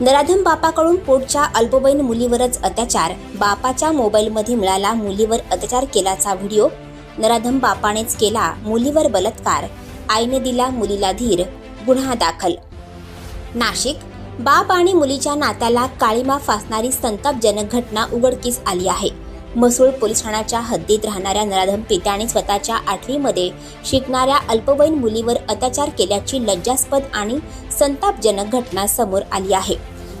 नराधम बापाकडून पोटच्या अल्पवयीन मुलीवरच अत्याचार. बापाच्या मोबाईलमध्ये मिळाला मुलीवर अत्याचार केल्याचा व्हिडिओ नराधम बापानेच केला मुलीवर बलात्कार. आईने दिला मुलीला धीर. गुन्हा दाखल. नाशिक. बाप आणि मुलीच्या नात्याला काळीमा फासणारी संतापजनक घटना उघडकीस आली आहे. मसूळ पोलीस ठाण्याच्या हद्दीत राहणाऱ्या नराधम पित्याने स्वतःच्या आठवीमध्ये शिकणाऱ्या अल्पवयीन मुलीवर अत्याचार केल्याची लज्जास्पद आणि संतापजनक घटना समोर आली आहे.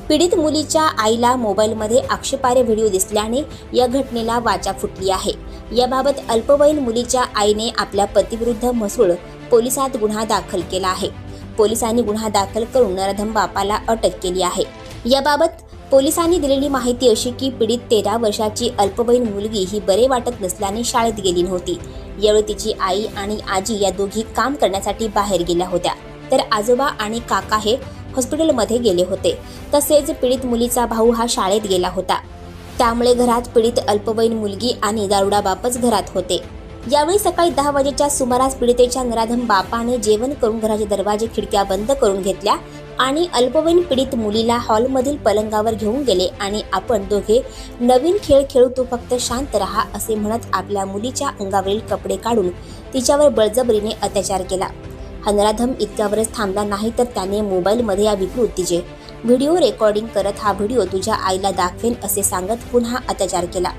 पीडित मुलीच्या आईला मोबाईलमध्ये आक्षेपार्ह व्हिडिओ दिसल्याने या घटनेला वाचा फुटली आहे. याबाबत अल्पवयीन मुलीच्या आईने आपल्या पतीविरुद्ध मसूळ पोलिसात गुन्हा दाखल केला आहे. पोलिसांनी गुन्हा दाखल करून नराधम बापाला अटक केली आहे. याबाबत पोलिसांनी दिलेली माहिती अशी की पीडित तेरा वर्षाची अल्पवयीन मुलगी ही बरे वाटत नसल्याने शाळेत गेली नव्हती. यावेळी तिची आई आणि आजी या दोघी काम करण्यासाठी बाहेर गेल्या होत्या. तर आजोबा आणि काका हे हॉस्पिटलमध्ये गेले होते. तसेच पीडित मुलीचा भाऊ हा शाळेत गेला होता. त्यामुळे घरात पीडित अल्पवयीन मुलगी आणि दारुडा बापच घरात होते. यावेळी सकाळी दहा वाजेच्या सुमारास पीडितेच्या नराधम बापाने जेवण करून घराचे दरवाजे खिडक्या बंद करून घेतल्या. आणि अल्पवयीन पीडित मुलीला हॉलमधील पलंगावर घेऊन गेले आणि आपण दोघे नवीन खेळ खेळू तू फक्त शांत राहा असे म्हणत आपल्या मुलीच्या अंगावरील कपडे काढून तिच्यावर बळजबरीने अत्याचार केला. हनराधम इतक्यावरच थांबला नाही तर त्याने मोबाईलमध्ये या विकृतीचे व्हिडिओ रेकॉर्डिंग करत हा व्हिडिओ तुझ्या आईला दाखवेन असे सांगत पुन्हा अत्याचार केला.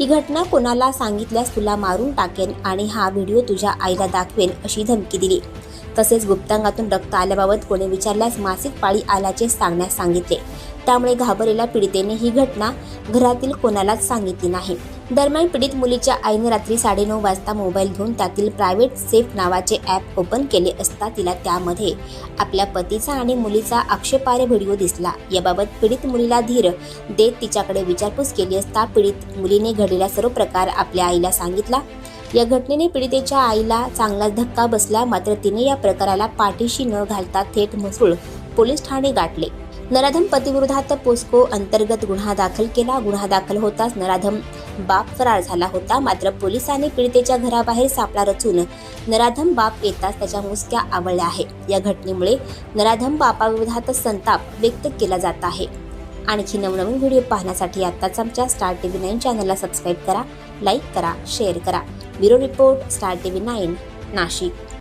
ही घटना कोणाला सांगितल्यास तुला मारून टाकेन आणि हा व्हिडिओ तुझ्या आईला दाखवेन अशी धमकी दिली. तसेच गुप्तांगातून रक्त आल्याबाबत कोणी विचारल्यास मासिक पाळी आल्याचे सांगण्यास सांगितले. त्यामुळे घाबरलेल्या पीडितेने ही घटना घरातील कोणालाच सांगितली नाही. दरम्यान पीडित मुलीच्या आईने रात्री साडेनऊ वाजता मोबाईल घेऊन त्यातील प्रायव्हेट सेफ नावाचे ॲप ओपन केले असता तिला त्यामध्ये आपल्या पतीचा आणि मुलीचा आक्षेपार्ह व्हिडिओ दिसला. याबाबत पीडित मुलीला धीर देत तिच्याकडे विचारपूस केली असता पीडित मुलीने घडलेला सर्व प्रकार आपल्या आईला सांगितला. या घटनेने पीडितेच्या आईला चांगलाच धक्का बसला मात्र तिने या प्रकाराला पाठीशी न घालता थेट म्हसूळ पोलीस ठाणे गाठले. नराधम पतीविरोधात पोस्को अंतर्गत गुन्हा दाखल केला. गुन्हा दाखल होताच नराधम बाप फरार झाला होता. मात्र पोलिसांनी पीडितेच्या घराबाहेर सापळा रचून नराधम बाप येताच त्याच्या मुसक्या आवळल्या आहे. या घटनेमुळे नराधम बापाविरोधात संताप व्यक्त केला जात आहे. आणखी नवनवीन व्हिडिओ पाहण्यासाठी आत्ताच आमच्या स्टार टी व्ही नाईन चॅनलला सबस्क्राईब करा लाईक करा शेअर करा. Bureau report Star T V nine Nashik.